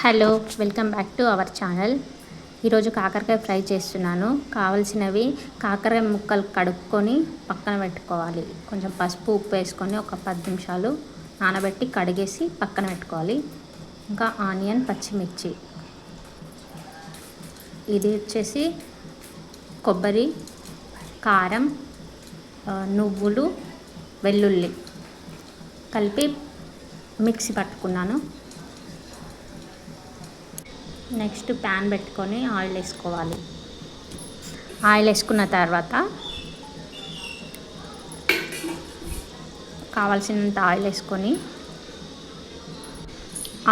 Hello welcome back to our channel. ఈరోజు కాకరకాయ fry చేస్తున్నాను. కావలసినవి కాకరకాయ ముక్కలు కడుక్కొని పక్కన పెట్టుకోవాలి. కొంచెం పసుపు ఉప్పు వేసుకొని ఒక పది నిమిషాలు నానబెట్టి కడిగేసి పక్కన పెట్టుకోవాలి. ఇంకా ఆనియన్ పచ్చిమిర్చి. ఇది వచ్చేసి కొబ్బరి కారం నువ్వులు వెల్లుల్లి కలిపి మిక్సీ పట్టుకున్నాను. నెక్స్ట్ ప్యాన్ పెట్టుకొని ఆయిల్ వేసుకోవాలి. ఆయిల్ వేసుకున్న తర్వాత కావాల్సినంత ఆయిల్ వేసుకొని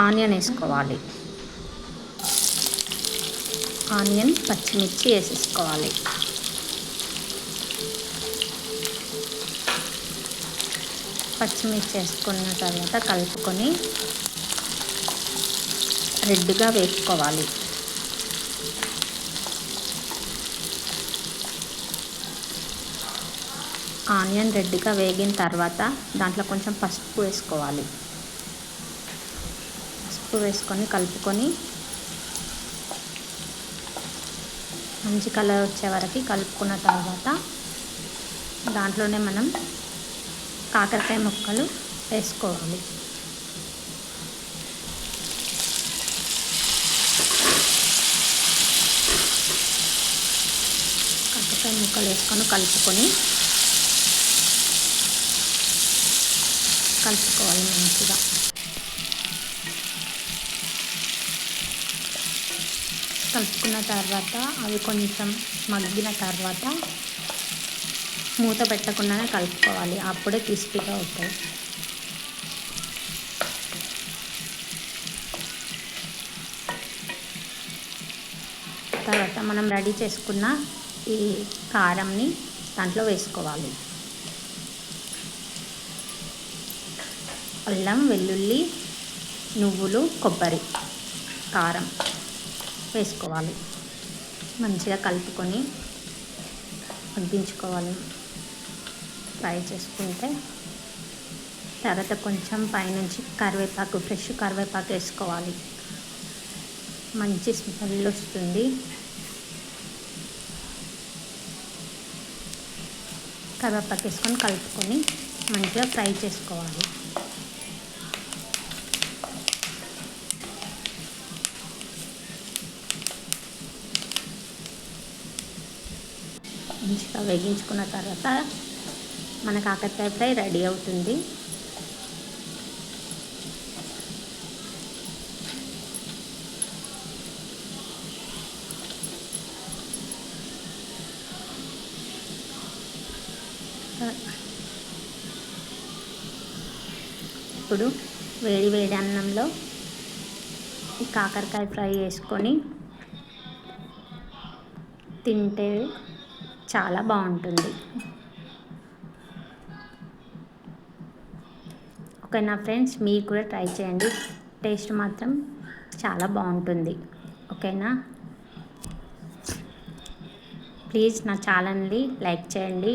ఆనియన్ వేసుకోవాలి. ఆనియన్ పచ్చిమిర్చి వేసేసుకోవాలి. పచ్చిమిర్చి వేసుకున్న తర్వాత కలుపుకొని రెడ్గా వేసుకోవాలి. ఆనియన్ రెడ్గా వేగిన తర్వాత దాంట్లో కొంచెం పసుపు వేసుకోవాలి. పసుపు వేసుకొని కలుపుకొని మంచి కలర్ వచ్చే వరకు కలుపుకున్న తర్వాత దాంట్లోనే మనం కాకరకాయ ముక్కలు వేసుకోవాలి. కాకరకాయ ముక్కలు వేసుకొని కలుపుకొని కలుపుకోవాలి మంచిగా. కలుపుకున్న తర్వాత అవి కొంచెం మగ్గిన తర్వాత మూత పెట్టకుండానే కలుపుకోవాలి. అప్పుడే క్రిస్పీగా అవుతాయి. తర్వాత మనం రెడీ చేసుకున్న ఈ కారంని దాంట్లో వేసుకోవాలి. అల్లం వెల్లుల్లి నువ్వులు కొబ్బరి కారం వేసుకోవాలి. మంచిగా కలుపుకొని మగ్గించుకోవాలి ఫ్రై చేసుకుంటే తర్వాత కొంచెం పైనుంచి కరివేపాకు ఫ్రెష్ కరివేపాకు వేసుకోవాలి. మంచి స్మెల్ వస్తుంది. కరివేపాకు వేసుకొని కలుపుకొని మంచిగా ఫ్రై చేసుకోవాలి. మంచిగా వేగించుకున్న తర్వాత మన కాకరకాయ ఫ్రై రెడీ అవుతుంది. ఇప్పుడు వేడి వేడి అన్నంలో కాకరకాయ ఫ్రై చేసుకొని తింటే చాలా బాగుంటుంది. ఓకేనా ఫ్రెండ్స్ మీరు కూడా ట్రై చేయండి. టేస్ట్ మాత్రం చాలా బాగుంటుంది. ఓకేనా? ప్లీజ్ నా ఛానల్ని లైక్ చేయండి.